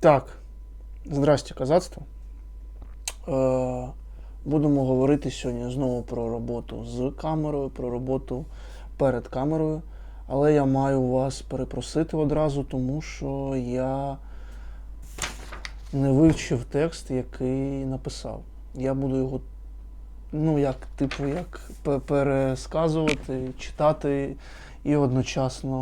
Так, здрасте, казацтво. Е, будемо говорити сьогодні знову про роботу з камерою, про роботу перед камерою. Але я маю вас перепросити одразу, тому що я не вивчив текст, який написав. Я буду його, ну, як, типу, як пересказувати, читати і одночасно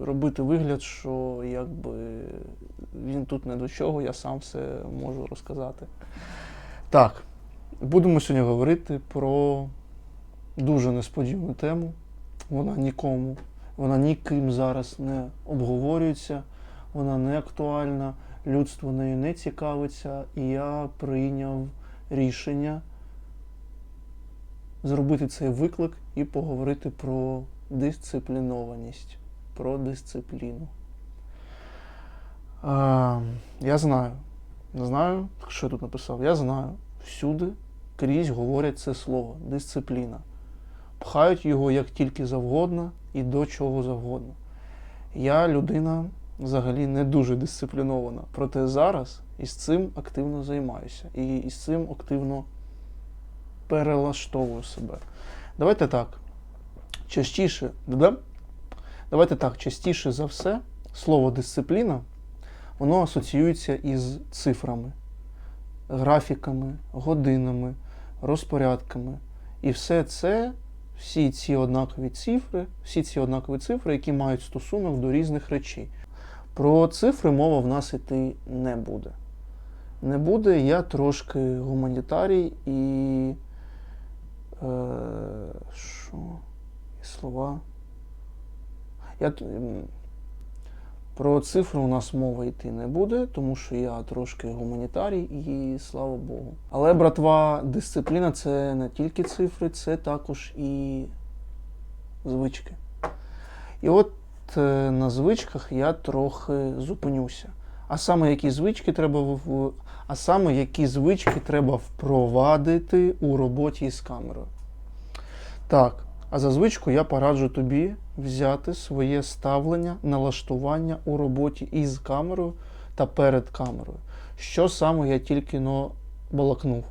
е, робити вигляд, що якби він тут не до чого, я сам все можу розказати. Так, будемо сьогодні говорити про дуже несподівану тему. Вона нікому, вона ніким зараз не обговорюється, вона не актуальна, людство нею не цікавиться, і я прийняв рішення зробити цей виклик і поговорити про дисциплінованість, про дисципліну. А, я знаю, знаю, що я тут написав, я знаю, всюди крізь говорять це слово дисципліна. Пхають його як тільки завгодно і до чого завгодно. Я людина взагалі не дуже дисциплінована. Проте зараз із цим активно займаюся. І із цим активно перелаштовую себе. Давайте так. Частіше, да? давайте так, частіше за все, слово дисципліна, воно асоціюється із цифрами, графіками, годинами, розпорядками. І все це, всі ці однакові цифри, всі ці однакові цифри, які мають стосунок до різних речей. Про цифри мова в нас іти не буде. Не буде, я трошки гуманітарій і. Е, що? І слова. Я, про цифри у нас мова йти не буде, тому що я трошки гуманітарій і слава Богу. Але, братва, дисципліна це не тільки цифри, це також і звички. І от е, на звичках я трохи зупинюся. А саме які звички треба в- а саме які звички треба впровадити у роботі із камерою. Так, а за звичку я пораджу тобі взяти своє ставлення, налаштування у роботі із камерою та перед камерою. Що саме я тільки но балакнув.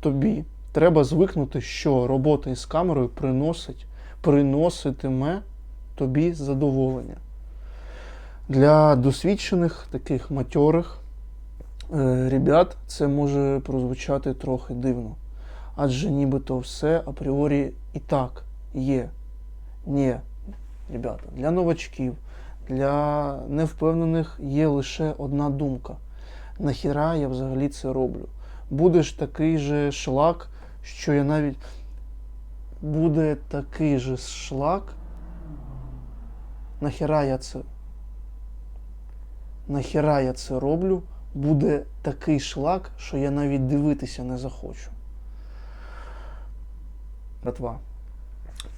Тобі треба звикнути, що робота із камерою приносить, приноситиме тобі задоволення. Для досвідчених таких матьорих е, ребят це може прозвучати трохи дивно. Адже нібито все апріорі і так є. Ні, ребята, для новачків, для невпевнених є лише одна думка. Нахіра я взагалі це роблю? Буде ж такий же шлак, що я навіть. Буде такий же шлак. Нахіра я це. Нахіра я це роблю? Буде такий шлак, що я навіть дивитися не захочу. Братва.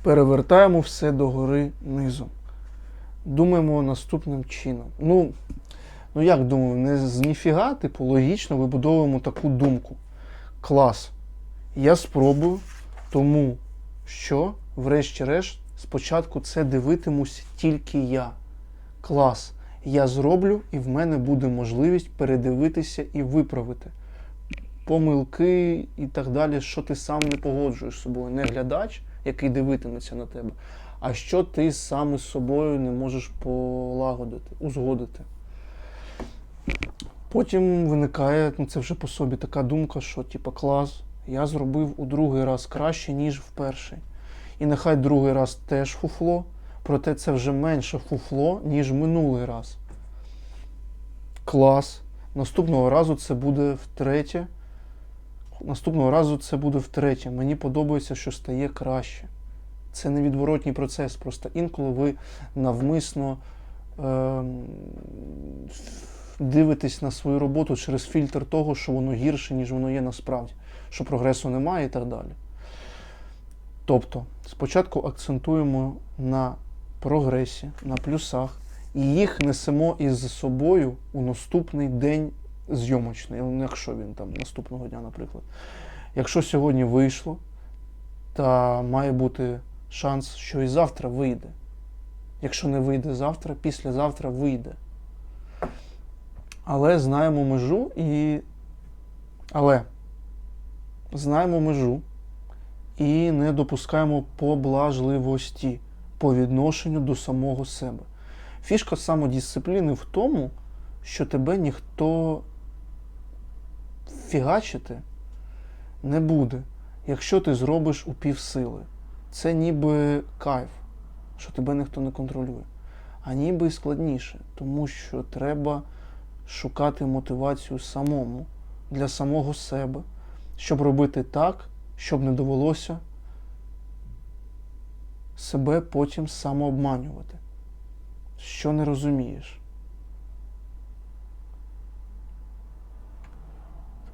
Перевертаємо все догори низом. Думаємо наступним чином. Ну, ну як думаю, не з ніфіга, типу, логічно вибудовуємо таку думку. Клас. Я спробую, тому що, врешті-решт, спочатку це дивитимусь тільки я. Клас. Я зроблю, і в мене буде можливість передивитися і виправити помилки і так далі, що ти сам не погоджуєш з собою. Не глядач, який дивитиметься на тебе, а що ти сам із собою не можеш полагодити, узгодити. Потім виникає, ну це вже по собі така думка, що типа клас, я зробив у другий раз краще, ніж в перший. І нехай другий раз теж фуфло, проте це вже менше фуфло, ніж минулий раз. Клас. Наступного разу це буде втретє. Наступного разу це буде втретє. Мені подобається, що стає краще. Це невідворотній процес. Просто інколи ви навмисно ем, дивитесь на свою роботу через фільтр того, що воно гірше, ніж воно є насправді, що прогресу немає і так далі. Тобто, спочатку акцентуємо на прогресі, на плюсах, і їх несемо із собою у наступний день зйомочний, ну, якщо він там наступного дня, наприклад. Якщо сьогодні вийшло, та має бути шанс, що і завтра вийде. Якщо не вийде завтра, післязавтра вийде. Але знаємо межу і. Але знаємо межу і не допускаємо поблажливості по відношенню до самого себе. Фішка самодисципліни в тому, що тебе ніхто фігачити не буде, якщо ти зробиш у півсили. Це ніби кайф, що тебе ніхто не контролює. А ніби і складніше, тому що треба шукати мотивацію самому для самого себе, щоб робити так, щоб не довелося себе потім самообманювати, що не розумієш.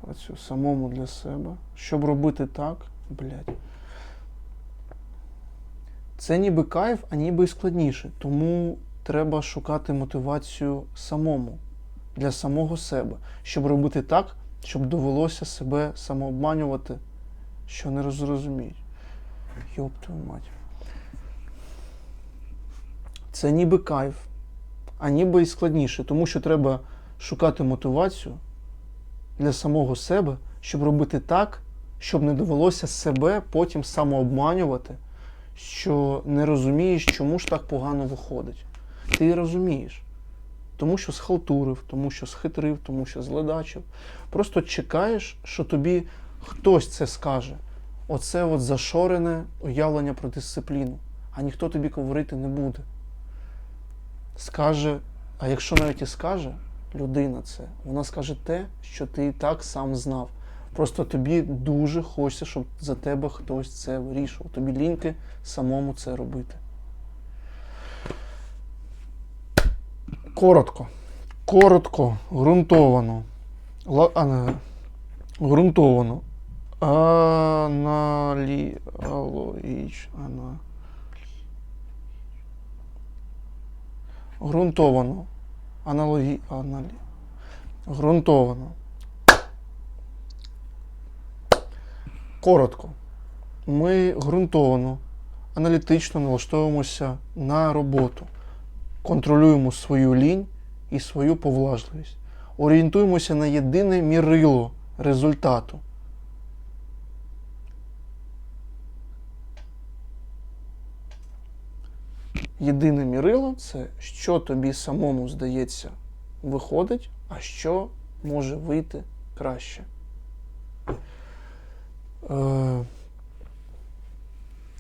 Мотивацію самому для себе, щоб робити так, блядь. Це ніби кайф, а ніби і складніше. Тому треба шукати мотивацію самому для самого себе, щоб робити так, щоб довелося себе самообманювати, що не розуміють. Йоп твою мать. Це ніби кайф, а ніби і складніше, тому що треба шукати мотивацію для самого себе, щоб робити так, щоб не довелося себе потім самообманювати, що не розумієш, чому ж так погано виходить. Ти розумієш. Тому що схалтурив, тому що схитрив, тому що зледачив. Просто чекаєш, що тобі хтось це скаже. Оце от зашорене уявлення про дисципліну. А ніхто тобі говорити не буде. Скаже, а якщо навіть і скаже, людина це, вона скаже те, що ти і так сам знав. Просто тобі дуже хочеться, щоб за тебе хтось це вирішував. Тобі ліньки самому це робити. Коротко. Коротко, ґрунтовано. Ла, а, ґрунтовано. Аналі... Алогіч... Ана... Ґрунтовано. Аналогі... Аналі... Ґрунтовано. Коротко. Ми ґрунтовано, аналітично налаштовуємося на роботу. Контролюємо свою лінь і свою повлажливість. Орієнтуємося на єдине мірило результату. Єдине мірило це що тобі самому здається виходить, а що може вийти краще. Е,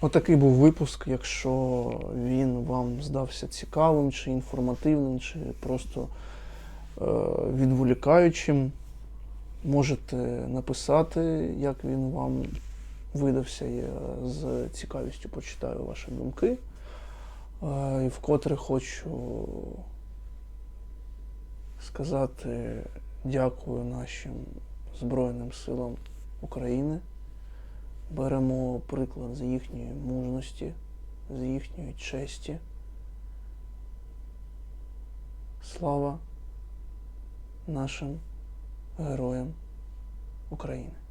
Отакий був випуск. Якщо він вам здався цікавим, чи інформативним, чи просто е, відволікаючим, можете написати, як він вам видався. Я з цікавістю почитаю ваші думки. І вкотре хочу сказати дякую нашим Збройним силам України. Беремо приклад з їхньої мужності, з їхньої честі. Слава нашим героям України.